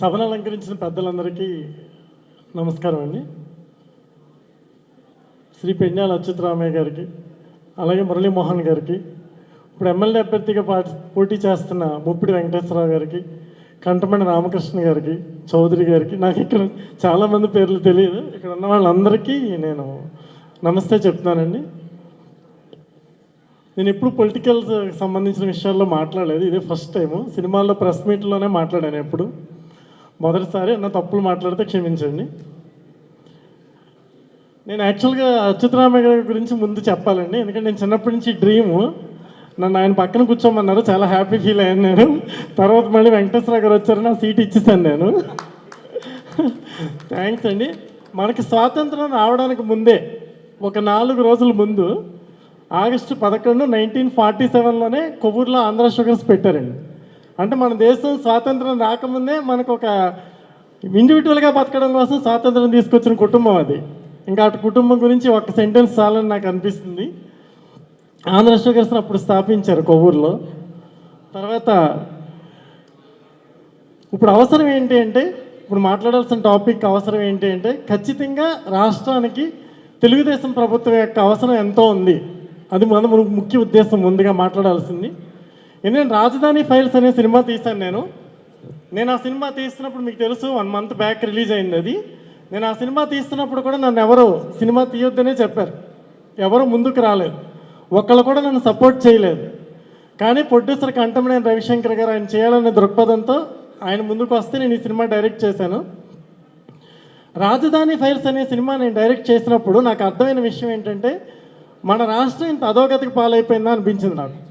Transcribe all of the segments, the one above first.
సభను అలంకరించిన పెద్దలందరికీ నమస్కారం అండి. శ్రీ పెండాల అచ్యుతరామయ్య గారికి అలాగే మురళీమోహన్ గారికి ఇప్పుడు ఎమ్మెల్యే అభ్యర్థిగా పాటి పోటీ చేస్తున్న ముప్పిడి వెంకటేశ్వరరావు గారికి కంటమండి రామకృష్ణ గారికి చౌదరి గారికి నాకు ఇక్కడ చాలామంది పేర్లు తెలియదు. ఇక్కడ ఉన్న వాళ్ళందరికీ నేను నమస్తే చెప్తున్నానండి. నేను ఎప్పుడు పొలిటికల్ సంబంధించిన విషయాల్లో మాట్లాడలేదు. ఇదే ఫస్ట్ టైము. సినిమాల్లో ప్రెస్ మీట్లోనే మాట్లాడాను ఎప్పుడు. మొదటిసారి నా తప్పులు మాట్లాడితే క్షమించండి. నేను యాక్చువల్గా అచ్యుతరామయ్య గారి గురించి ముందు చెప్పాలండి. ఎందుకంటే నేను చిన్నప్పటి నుంచి డ్రీము. నన్ను ఆయన పక్కన కూర్చోమన్నారు. చాలా హ్యాపీ ఫీల్ అయ్యాను నేను. తర్వాత మళ్ళీ వెంకటేశ్వర గారు వచ్చారు. నా సీట్ ఇచ్చేసాను నేను. థ్యాంక్స్ అండి. మనకి స్వాతంత్రం రావడానికి ముందే ఒక నాలుగు రోజుల ముందు ఆగస్టు పదకొండు నైన్టీన్ ఫార్టీ సెవెన్లోనే కొవ్వూరులో ఆంధ్ర షుగర్స్ పెట్టారండి. అంటే మన దేశం స్వాతంత్రం రాకముందే మనకు ఒక ఇండివిజువల్గా బతకడం కోసం స్వాతంత్రం తీసుకొచ్చిన కుటుంబం అది. ఇంకా అటు కుటుంబం గురించి ఒక సెంటెన్స్ చాలని నాకు అనిపిస్తుంది. ఆంధ్ర షుగర్స్ అప్పుడు స్థాపించారు కొవ్వూరులో. తర్వాత ఇప్పుడు అవసరం ఏంటి అంటే ఇప్పుడు మాట్లాడాల్సిన టాపిక్ అవసరం ఏంటి అంటే ఖచ్చితంగా రాష్ట్రానికి తెలుగుదేశం ప్రభుత్వం యొక్క అవసరం ఎంతో ఉంది. అది మన మన ముఖ్య ఉద్దేశం ముందుగా మాట్లాడాల్సింది. నేను రాజధాని ఫైల్స్ అనే సినిమా తీశాను నేను. నేను ఆ సినిమా తీస్తున్నప్పుడు మీకు తెలుసు వన్ మంత్ బ్యాక్ రిలీజ్ అయింది అది. నేను ఆ సినిమా తీస్తున్నప్పుడు కూడా నన్ను ఎవరు సినిమా తీయొద్దనే చెప్పారు. ఎవరు ముందుకు రాలేదు. ఒక్కళ్ళు కూడా నన్ను సపోర్ట్ చేయలేదు. కానీ ప్రొడ్యూసర్ కంటమనేని రవిశంకర్ గారు ఆయన చేయాలనే దృక్పథంతో ఆయన ముందుకు వస్తే నేను ఈ సినిమా డైరెక్ట్ చేశాను. రాజధాని ఫైల్స్ అనే సినిమా నేను డైరెక్ట్ చేసినప్పుడు నాకు అర్థమైన విషయం ఏంటంటే మన రాష్ట్రం ఇంత అధోగతికి పాలైపోయిందా అనిపించింది నాకు.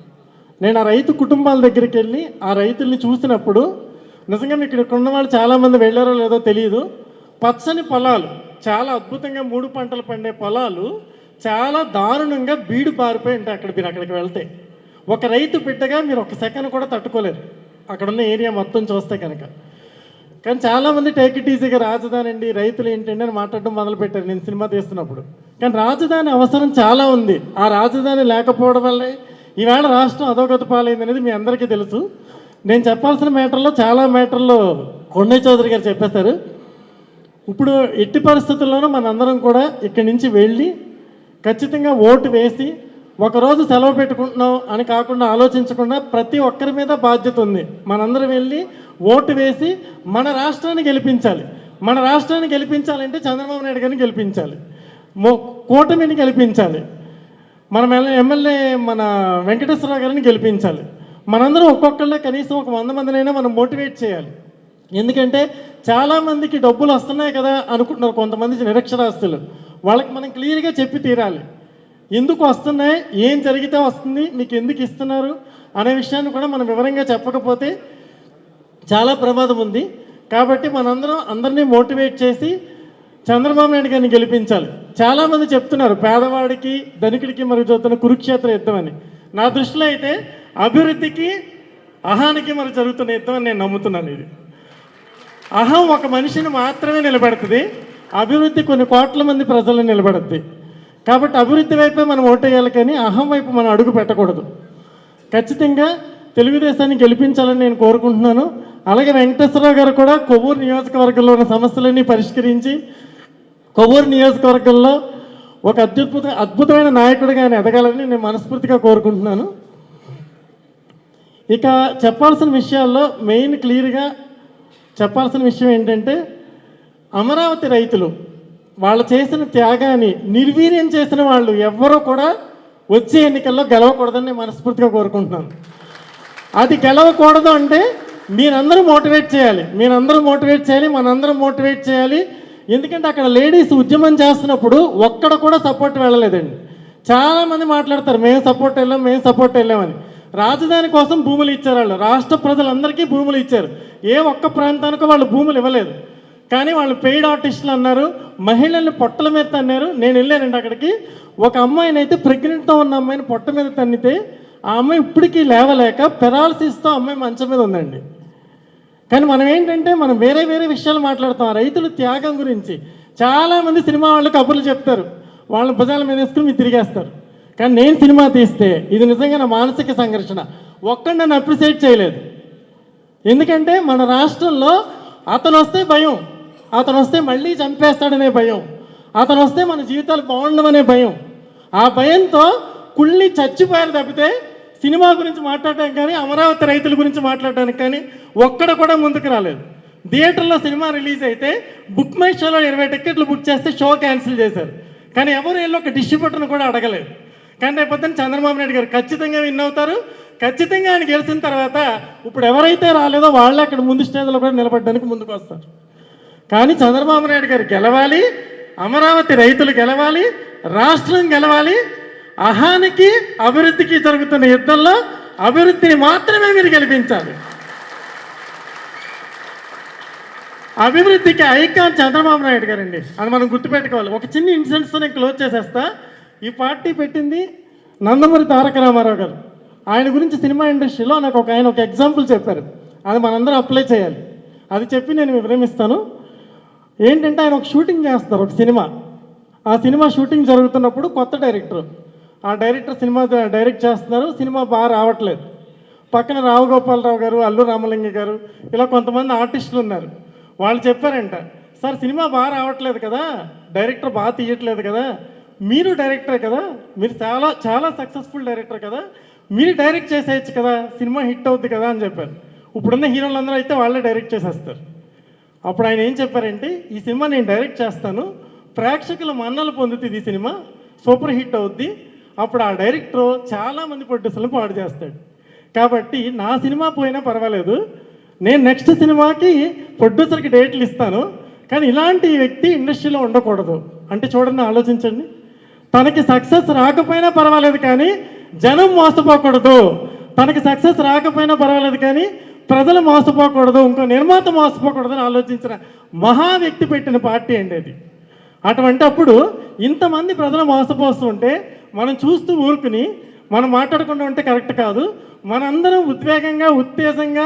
నేను ఆ రైతు కుటుంబాల దగ్గరికి వెళ్ళి ఆ రైతుల్ని చూసినప్పుడు నిజంగా మీకు ఇక్కడ ఉన్న వాళ్ళు చాలామంది వెళ్ళారో లేదో తెలియదు పచ్చని పొలాలు చాలా అద్భుతంగా మూడు పంటలు పండే పొలాలు చాలా దారుణంగా బీడు పారిపోయి ఉంటాయి అక్కడ మీరు అక్కడికి వెళ్తే. ఒక రైతు బిడ్డగా మీరు ఒక సెకండ్ కూడా తట్టుకోలేరు. అక్కడ ఉన్న ఏరియా మొత్తం చూస్తే కనుక. కానీ చాలామంది టేక్ ఇట్ ఈజీగా రాజధాని అండి రైతులు ఏంటండి అని మాట్లాడడం మొదలుపెట్టారు. నేను సినిమా తీస్తున్నప్పుడు. కానీ రాజధాని అవసరం చాలా ఉంది. ఆ రాజధాని లేకపోవడం వల్లే ఈవేళ రాష్ట్రం అధోగతి పాలైంది అనేది మీ అందరికీ తెలుసు. నేను చెప్పాల్సిన మ్యాటర్లో చాలా మ్యాటర్లో కొండయ్య చౌదరి గారు చెప్పేశారు. ఇప్పుడు ఎట్టి పరిస్థితుల్లోనూ మనందరం కూడా ఇక్కడి నుంచి వెళ్ళి ఖచ్చితంగా ఓటు వేసి ఒకరోజు సెలవు పెట్టుకుంటున్నాం అని కాకుండా ఆలోచించకుండా ప్రతి ఒక్కరి మీద బాధ్యత ఉంది. మనందరం వెళ్ళి ఓటు వేసి మన రాష్ట్రాన్ని గెలిపించాలి. మన రాష్ట్రాన్ని గెలిపించాలంటే చంద్రబాబు నాయుడు గారిని గెలిపించాలి. కూటమిని గెలిపించాలి. మనం ఎమ్మెల్యే మన వెంకటేశ్వరరావు గారిని గెలిపించాలి. మనందరం ఒక్కొక్కళ్ళే కనీసం ఒక వంద మందినైనా మనం మోటివేట్ చేయాలి. ఎందుకంటే చాలామందికి డబ్బులు వస్తున్నాయి కదా అనుకుంటున్నారు కొంతమంది నిరక్షరాస్తులు వాళ్ళకి మనం క్లియర్గా చెప్పి తీరాలి. ఎందుకు వస్తున్నాయి? ఏం జరిగితే వస్తుంది? మీకు ఎందుకు ఇస్తున్నారు? అనే విషయాన్ని కూడా మనం వివరంగా చెప్పకపోతే చాలా ప్రమాదం ఉంది. కాబట్టి మనందరం అందరినీ మోటివేట్ చేసి చంద్రబాబు నాయుడు గారిని గెలిపించాలి. చాలామంది చెప్తున్నారు పేదవాడికి ధనికుడికి మరి జరుగుతున్న కురుక్షేత్ర యుద్ధం అని. నా దృష్టిలో అయితే అభివృద్ధికి అహానికి మరి జరుగుతున్న యుద్ధం అని నేను నమ్ముతున్నాను ఇది. అహం ఒక మనిషిని మాత్రమే నిలబెడుతుంది అభివృద్ధి కొన్ని కోట్ల మంది ప్రజలను నిలబెడుద్ది కాబట్టి అభివృద్ధి వైపే మనం ఓటేయాలి కానీ అహం వైపు మనం అడుగు పెట్టకూడదు. ఖచ్చితంగా తెలుగుదేశాన్ని గెలిపించాలని నేను కోరుకుంటున్నాను. అలాగే వెంకటేశ్వరరావు గారు కూడా కొవ్వూరు నియోజకవర్గంలో ఉన్న సమస్యలన్నీ పరిష్కరించి కొవ్వూరు నియోజకవర్గంలో ఒక అద్భుత అద్భుతమైన నాయకుడిగా ఆయన ఎదగాలని నేను మనస్ఫూర్తిగా కోరుకుంటున్నాను. ఇక చెప్పాల్సిన విషయాల్లో మెయిన్ క్లియర్గా చెప్పాల్సిన విషయం ఏంటంటే అమరావతి రైతులు వాళ్ళు చేసిన త్యాగాన్ని నిర్వీర్యం చేసిన వాళ్ళు ఎవ్వరూ కూడా వచ్చే ఎన్నికల్లో గెలవకూడదని నేను మనస్ఫూర్తిగా కోరుకుంటున్నాను. అది గెలవకూడదు అంటే మీరందరూ మోటివేట్ చేయాలి. మీరందరూ మోటివేట్ చేయాలి మనందరం మోటివేట్ చేయాలి. ఎందుకంటే అక్కడ లేడీస్ ఉద్యమం చేస్తున్నప్పుడు ఒక్కడ కూడా సపోర్ట్ వెళ్ళలేదండి. చాలామంది మాట్లాడతారు మేము సపోర్ట్ వెళ్ళాం మేము సపోర్ట్ వెళ్ళామని రాజధాని కోసం భూములు ఇచ్చారు వాళ్ళు. రాష్ట్ర ప్రజలందరికీ భూములు ఇచ్చారు. ఏ ఒక్క ప్రాంతానికి వాళ్ళు భూములు ఇవ్వలేదు. కానీ వాళ్ళు పెయిడ్ ఆర్టిస్టులు అన్నారు మహిళల్ని పొట్టల మీద తన్నారు. నేను వెళ్ళానండి అక్కడికి. ఒక అమ్మాయిని అయితే ప్రెగ్నెంట్తో ఉన్న అమ్మాయిని పొట్ట మీద తన్నితే ఆ అమ్మాయి ఇప్పటికీ లేవలేక పెరాలసిస్తో అమ్మాయి మంచం మీద ఉందండి. కానీ మనం ఏంటంటే మనం వేరే వేరే విషయాలు మాట్లాడతాం. రైతుల త్యాగం గురించి చాలామంది సినిమా వాళ్ళు కబుర్లు చెప్తారు. వాళ్ళ భుజాల మీద వేసుకుని మీరు తిరిగేస్తారు. కానీ నేను సినిమా తీస్తే ఇది నిజంగా నా మానసిక సంఘర్షణ. ఒక్కడు నన్ను అప్రిసియేట్ చేయలేదు. ఎందుకంటే మన రాష్ట్రంలో అతను వస్తే భయం అతను వస్తే మళ్ళీ చంపేస్తాడనే భయం అతను వస్తే మన జీవితాలు బాగుండమనే భయం. ఆ భయంతో కుళ్ళి చచ్చిపోయారు తప్పితే సినిమా గురించి మాట్లాడడానికి కానీ అమరావతి రైతుల గురించి మాట్లాడడానికి కానీ ఒక్కడ కూడా ముందుకు రాలేదు. థియేటర్లో సినిమా రిలీజ్ అయితే బుక్ మై షోలో ఇరవై టికెట్లు బుక్ చేస్తే షో క్యాన్సిల్ చేశారు. కానీ ఎవరు వెళ్ళి ఒక డిస్ట్రిబ్యూటర్ని కూడా అడగలేదు. కానీ రేపొద్దున చంద్రబాబు నాయుడు గారు ఖచ్చితంగా విన్ అవుతారు. ఖచ్చితంగా ఆయన గెలిచిన తర్వాత ఇప్పుడు ఎవరైతే రాలేదో వాళ్ళే అక్కడ ముందు స్టేజ్లో కూడా నిలబడడానికి ముందుకు వస్తారు. కానీ చంద్రబాబు నాయుడు గారు గెలవాలి అమరావతి రైతులు గెలవాలి రాష్ట్రం గెలవాలి అహానికి అభివృద్ధికి జరుగుతున్న యుద్ధంలో అభివృద్ధిని మాత్రమే మీరు గెలిపించాలి. అభివృద్ధికి ఐకాన్ చంద్రబాబు నాయుడు గారండి. అది మనం గుర్తుపెట్టుకోవాలి. ఒక చిన్న ఇన్సిడెంట్స్తో నేను క్లోజ్ చేసేస్తా. ఈ పార్టీ పెట్టింది నందమూరి తారక రామారావు గారు. ఆయన గురించి సినిమా ఇండస్ట్రీలో నాకు ఒక ఆయన ఒక ఎగ్జాంపుల్ చెప్పారు. అది మనందరం అప్లై చేయాలి. అది చెప్పి నేను విరమిస్తాను. ఏంటంటే ఆయన ఒక షూటింగ్ చేస్తారు ఒక సినిమా. ఆ సినిమా షూటింగ్ జరుగుతున్నప్పుడు కొత్త డైరెక్టర్ ఆ డైరెక్టర్ సినిమా డైరెక్ట్ చేస్తున్నారు సినిమా బాగా రావట్లేదు. పక్కన రావు గోపాలరావు గారు అల్లు రామలింగ గారు ఇలా కొంతమంది ఆర్టిస్టులు ఉన్నారు. వాళ్ళు చెప్పారంట సార్ సినిమా బాగా రావట్లేదు కదా డైరెక్టర్ బాగా తీయట్లేదు కదా మీరు డైరెక్టర్ కదా మీరు చాలా చాలా సక్సెస్ఫుల్ డైరెక్టర్ కదా మీరు డైరెక్ట్ చేసేయచ్చు కదా సినిమా హిట్ అవుద్ది కదా అని చెప్పారు. ఇప్పుడున్న హీరోలందరూ అయితే వాళ్ళే డైరెక్ట్ చేసేస్తారు. అప్పుడు ఆయన ఏం చెప్పారంటే ఈ సినిమా నేను డైరెక్ట్ చేస్తాను ప్రేక్షకుల మన్నలు పొందుతుంది ఈ సినిమా సూపర్ హిట్ అవుద్ది అప్పుడు ఆ డైరెక్టర్ చాలా మంది ప్రొడ్యూసర్లు పాడు చేస్తాడు. కాబట్టి నా సినిమా పోయినా పర్వాలేదు. నేను నెక్స్ట్ సినిమాకి ప్రొడ్యూసర్కి డేట్లు ఇస్తాను. కానీ ఇలాంటి వ్యక్తి ఇండస్ట్రీలో ఉండకూడదు. అంటే చూడండి ఆలోచించండి. తనకి సక్సెస్ రాకపోయినా పర్వాలేదు కానీ జనం మోసపోకూడదు. తనకి సక్సెస్ రాకపోయినా పర్వాలేదు కానీ ప్రజలు మోసపోకూడదు. ఇంకో నిర్మాత మోసపోకూడదు అని ఆలోచించిన మహా వ్యక్తి పెట్టిన పార్టీ అండి అది. అటువంటి అప్పుడు ఇంతమంది ప్రజలు మోసపోస్తుంటే మనం చూస్తూ ఊరుకుని మనం మాట్లాడకుండా ఉంటే కరెక్ట్ కాదు. మనందరం ఉద్వేగంగా ఉత్తేజంగా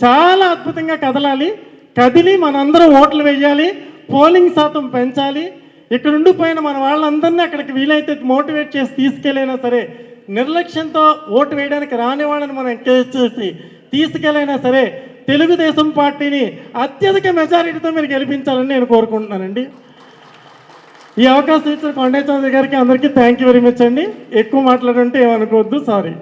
చాలా అద్భుతంగా కదలాలి. కదిలి మనందరం ఓట్లు వేయాలి పోలింగ్ శాతం పెంచాలి. ఇక్కడ ఉండిపోయిన మన వాళ్ళందరినీ అక్కడికి వీలైతే మోటివేట్ చేసి తీసుకెళ్ళైనా సరే నిర్లక్ష్యంతో ఓటు వేయడానికి రాని వాళ్ళని మనం ఎంకరేజ్ చేసి తీసుకెళ్ళైనా సరే తెలుగుదేశం పార్టీని అత్యధిక మెజారిటీతో మీరు గెలిపించాలని నేను కోరుకుంటున్నానండి. ఈ అవకాశం ఇచ్చిన కొండే చౌదరి గారికి అందరికీ థ్యాంక్ యూ వెరీ మచ్ అండి. ఎక్కువ మాట్లాడుంటే ఏమనుకోవద్దు సారీ